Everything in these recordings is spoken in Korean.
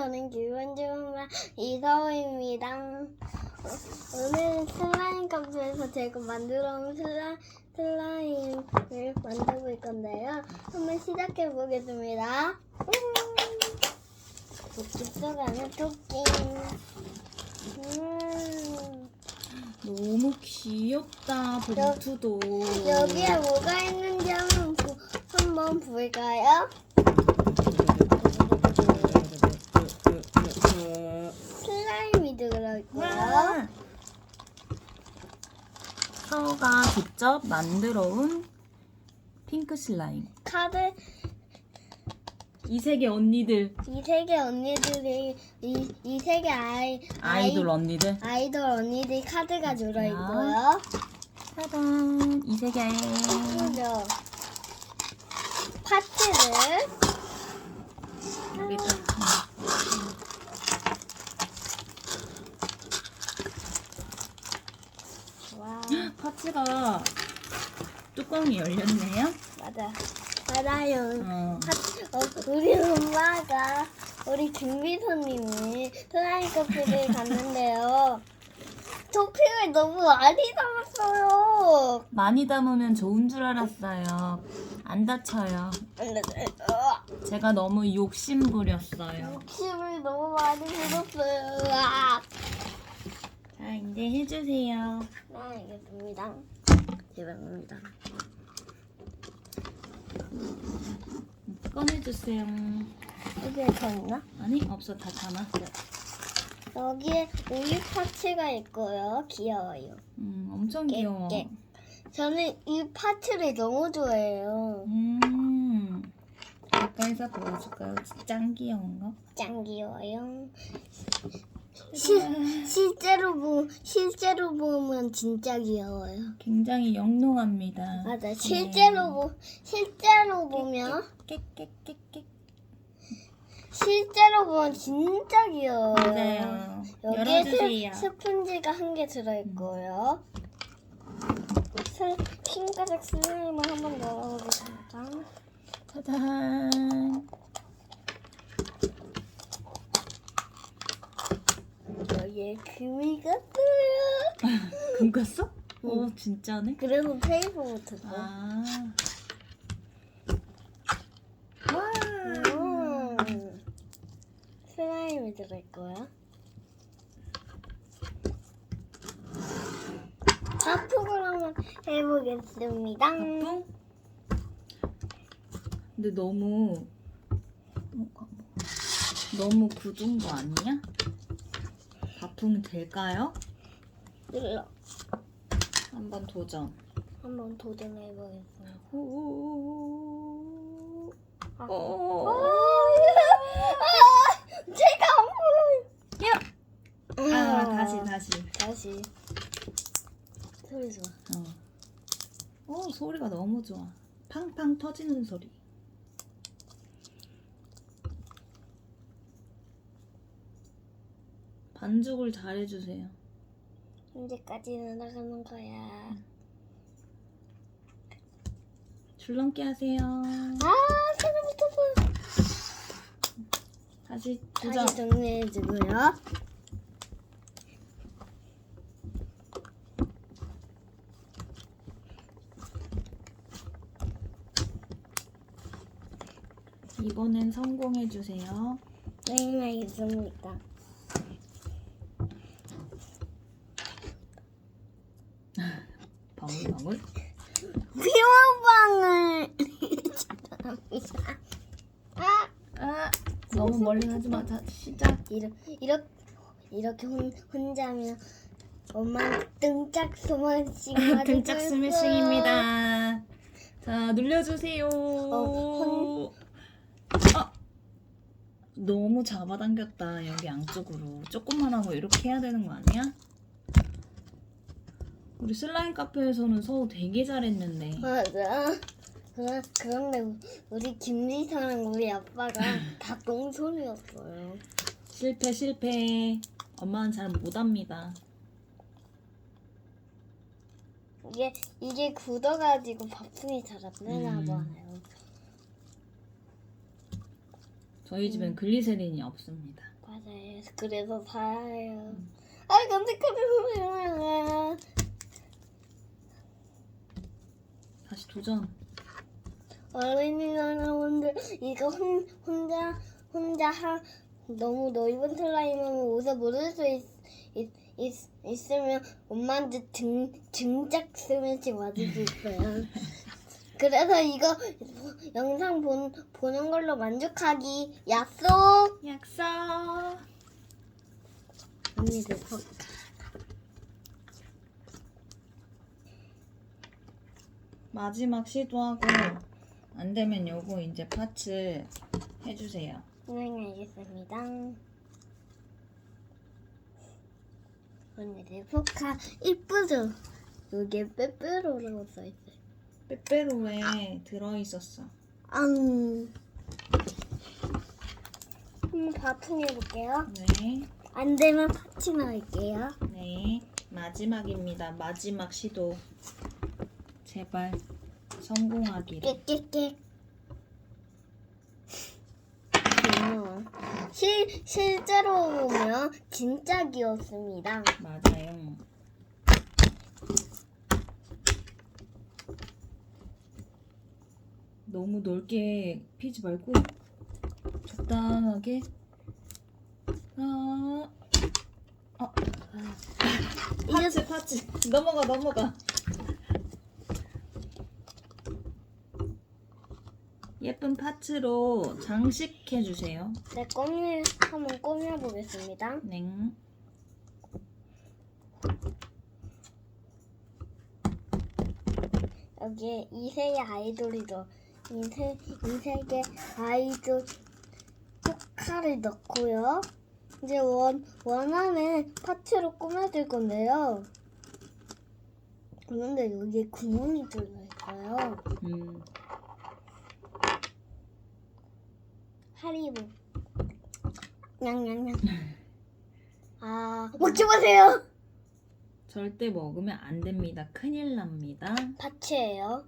저는 기분 좋은 말 이서우입니다. 오늘 슬라임 카페에서 제가 만들어 온 슬라, 슬라임을 만들고 있 건데요. 한번 시작해 보겠습니다. 토끼 속 안에 토끼. 음, 너무 귀엽다 봉투도 여기에 뭐가 있는지 한번, 보, 한번 볼까요? 슬라임이 들어있고요. 와! 서가 직접 만들어 온 핑크 슬라임. 카드. 이 세계 언니들. 이 세계 언니들이 이, 이 세계 아이 아이돌 언니들. 아이, 아이돌 언니들 카드가 들어 있고요. 짜잔 이 세계에 그리고 파츠를. 여기다 와 파츠가 뚜껑이 열렸네요 맞아 맞아요. 어. 파- 어, 우리 엄마가 우리 김비서님이 슬라임 커피를 갔는데요. 토핑을 너무 많이 담았어요. 많이 담으면 좋은 줄 알았어요 안 다쳐요 어, 제가 너무 욕심 부렸어요 욕심을 너무 많이 부렸어요. 으악. 자 이제 해주세요 네, 알겠습니다. 대박입니다. 꺼내주세요 여기에 더 있나? 아니 없어 다 담았어요 여기에 우유 파츠가 있고요. 귀여워요. 음 엄청 귀여워 깨. 저는 이 파츠를 너무 좋아해요. 음 가까이서 보여줄까요? 짱 귀여운 거 짱 귀여워요. 실, 실제로 보 실제로 보면 진짜 귀여워요. 굉장히 영롱합니다 맞아. 실제로 보 실제로 보면 깨깨깨깨 실제로 보면 진짜 귀여워요. 맞아요 여기에 열어주세요 스, 스펀지가 한 개 들어있고요. 슬, 핑크색 슬라임을 한번 열어보겠습니다. 짜잔 여기에 금이 같아요. 금 갔어? 어 진짜네 그래서 테이프 붙었어. 아 와. 음. 슬라임이 들어있고요. 자폭을 한번 해보겠습니다. 뿡? 근데 너무 어, 너무 굳은 거 아니야? 바풍 될까요? 눌러. 한번 도전. 한번 도전해보겠습니다. 오. 아. 오. 아, 제가 안 보여요. 야. 아 다시 다시. 다시. 소리 좋아. 어. 오 소리가 너무 좋아. 팡팡 터지는 소리. 반죽을 잘 해주세요. 언제까지 날아가는 거야? 줄넘기 하세요. 아, 손을 붙었어요. 다시 도전. 다시 정리해주고요. 이번엔 성공해주세요. 네, 알겠습니다. 방울방울. 피워방을 아, 아, 멀리 가지 마. 자, 시작. 이렇게 이렇게 혼, 혼자면 엄마 등짝 스매싱 등짝 스매싱입니다. 자, 눌려주세요. 어, 아, 너무 잡아당겼다. 여기 양쪽으로. 조금만 하고 이렇게 해야 되는 거 아니야? 우리 슬라임 카페에서는 서우 되게 잘했는데. 맞아. 그런 그런데 우리 김리사랑 우리 아빠가 다 똥소리였어요. 실패, 실패. 엄마는 잘 못합니다. 이게 이게 굳어가지고 바풍이 잘 안 되나 음. 봐요. 저희 집엔 글리세린이 없습니다. 맞아요. 그래서 사야 해요. 아, 근데 그래서 다시 도전. 어린이 여러분들 이거 혼, 혼자 혼자 하 너무 넓은 슬라임은 옷에 묻을 수 있, 있, 있, 있으면 엄마한테 등 등짝 스매시 맞을 수 있어요. 그래서 이거 영상 본, 보는 걸로 만족하기 약속. 약속. 언니들 봐. 마지막 시도하고 안 되면 요거 이제 파츠 해주세요. 네, 알겠습니다. 언니들 포카 이쁘죠? 여기에 빼빼로라고 써있어요. 빼빼로에 들어있었어. 앙. 한번 바풍해볼게요. 네, 안 되면 파츠 넣을게요. 네. 마지막입니다. 마지막 시도. 제발 성공하기를. 깨깨깨. 귀여워. 실, 실제로 보면 진짜 귀엽습니다. 맞아요. 너무 넓게 피지 말고 적당하게. 아, 파츠 파츠 넘어가 넘어가. 예쁜 파츠로 장식해 주세요. 네, 꾸미, 한번 꾸며 보겠습니다. 냉. 여기에 이세의 아이돌이 더 이세 이세계 아이돌 포카를 넣고요. 이제 원 원하는 파츠로 꾸며줄 건데요. 그런데 여기에 구멍이 뚫려 있어요. 음. 하리보. 냥냥냥. 아 먹지 마세요. 절대 먹으면 안 됩니다. 큰일 납니다. 파츠예요.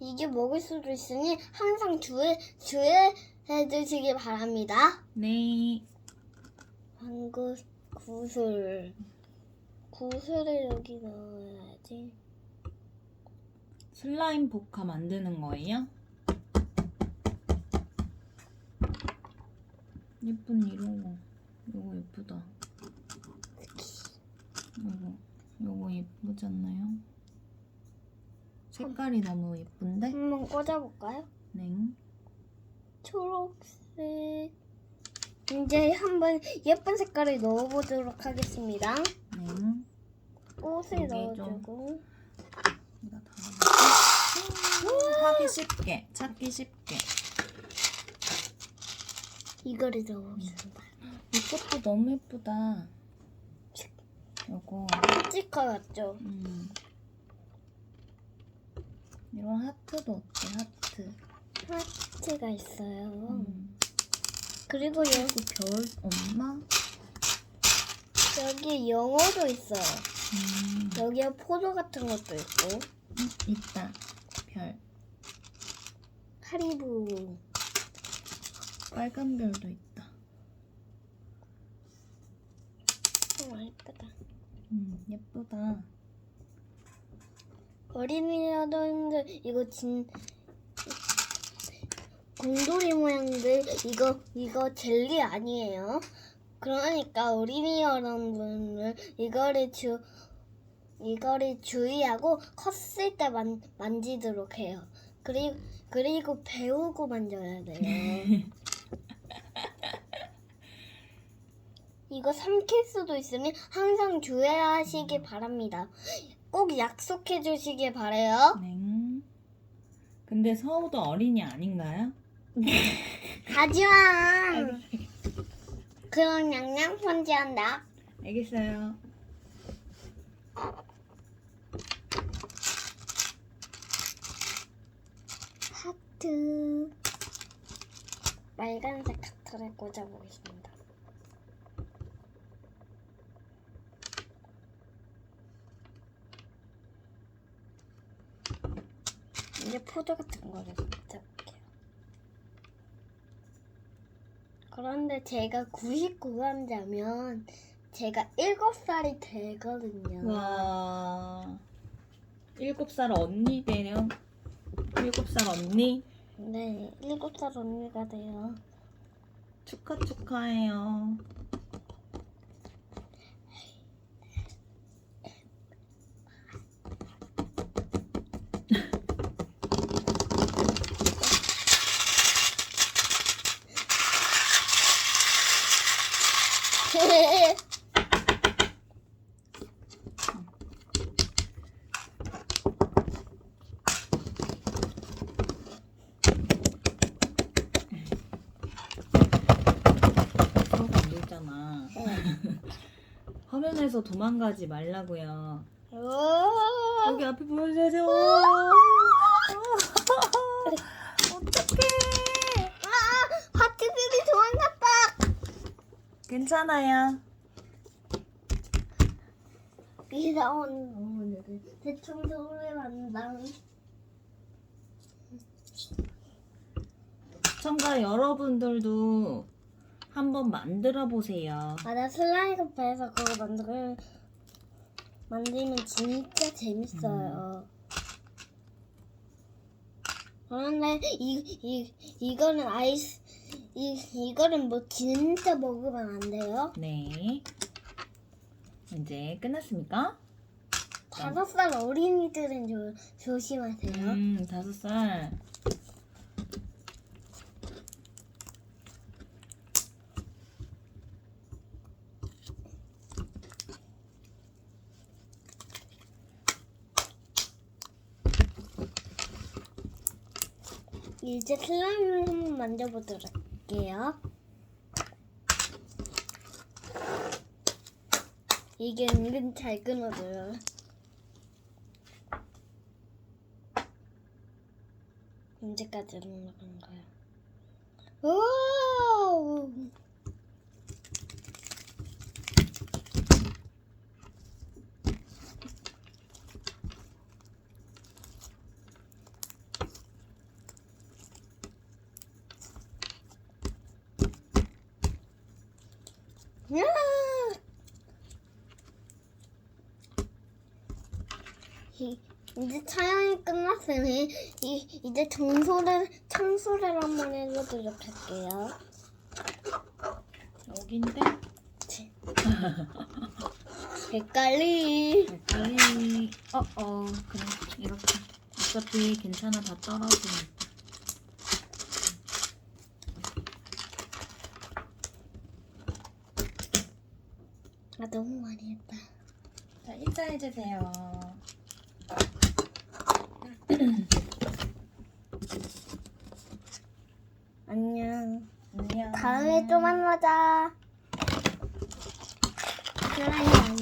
이게 먹을 수도 있으니 항상 주의 주의해 주시기 바랍니다. 네. 방구 구슬 구슬을 여기 넣어야지. 슬라임 포카 만드는 거예요? 예쁜 이런 거. 요거 예쁘다. 요거, 요거 예쁘지 않나요? 색깔이 너무 예쁜데? 한번 꽂아볼까요? 냉. 초록색. 이제 한번 예쁜 색깔을 넣어보도록 하겠습니다. 냉. 꽃을 여기 좀. 넣어주고. 이거 다 하기 쉽게, 찾기 쉽게. 이거를 넣어보겠습니다. 이 꽃도 너무 예쁘다. 요거, 스티커 같죠? 음. 이런 하트도 어때, 하트. 하트가 있어요. 음. 그리고 여, 여기 별 엄마? 여기 영어도 있어요. 음. 여기에 포도 같은 것도 있고. 음, 있다. 별. 하리보. 빨간 별도 있다. 어, 예쁘다. 음, 예쁘다. 어린이 여러분들 이거 진 곰돌이 모양들 이거 이거 젤리 아니에요. 그러니까 어린이 여러분들 이거를 주 이거를 주의하고 컸을 때 만, 만지도록 해요. 그리고 그리고 배우고 만져야 돼요. 이거 삼킬 수도 있으니 항상 주의하시기 바랍니다. 꼭 약속해 주시길 바래요. 냉. 근데 서우도 어린이 아닌가요? 하지마. 그럼 양양 편지한다. 알겠어요. 하트 빨간색 하트를 꽂아보겠습니다. 이제 포도 같은 거를 붙여볼게요. 그런데 제가 99남자면 제가 7살이 되거든요. 와. 7살 언니 되네요. 7살 언니? 네, 7살 언니가 돼요. 축하 축하해요. 화면에서 도망가지 말라고요. 오! 여기 앞에 보여주세요. 어떡해. 아! 하트들이 도망갔다! 괜찮아요. 이상한 오늘은 대청소를 한다. 시청자 여러분들도 한번 만들어 보세요. 아, 나 슬라임 카페에서 그거 만들, 만들면 진짜 재밌어요. 그런데 이, 이, 이거는 아이스, 이, 이거는 뭐 진짜 먹으면 안 돼요? 네. 이제 끝났습니까? 다섯 살 어린이들은 조, 조심하세요. 음, 다섯 살. 이제 슬라임을 한번 만져보도록 할게요. 이게 은근 잘 끊어져요. 언제까지 올라간가요? 오! 야! 이, 이제 촬영이 끝났으니 이, 이제 청소를 청소를 한번 해보도록 할게요. 여긴데? 헷갈리. 빨리. 어, 어. 그래. 이렇게. 어차피 괜찮아. 다 떨어지니까. 너무 많이 했다. 자, 인사해주세요. 안녕. 안녕. 다음에 또 만나자. 그러면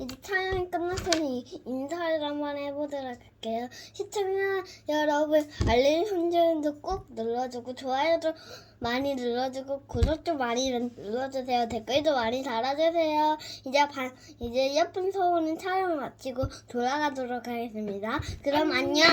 이제 촬영이 끝났으니 인사를 한번 해보도록 할게요. 시청자 여러분 알림 설정도 꼭 눌러주고 좋아요도 많이 눌러주고 구독도 많이 눌러주세요. 댓글도 많이 달아주세요. 이제 반 이제 예쁜 서우는 촬영 마치고 돌아가도록 하겠습니다. 그럼 안녕.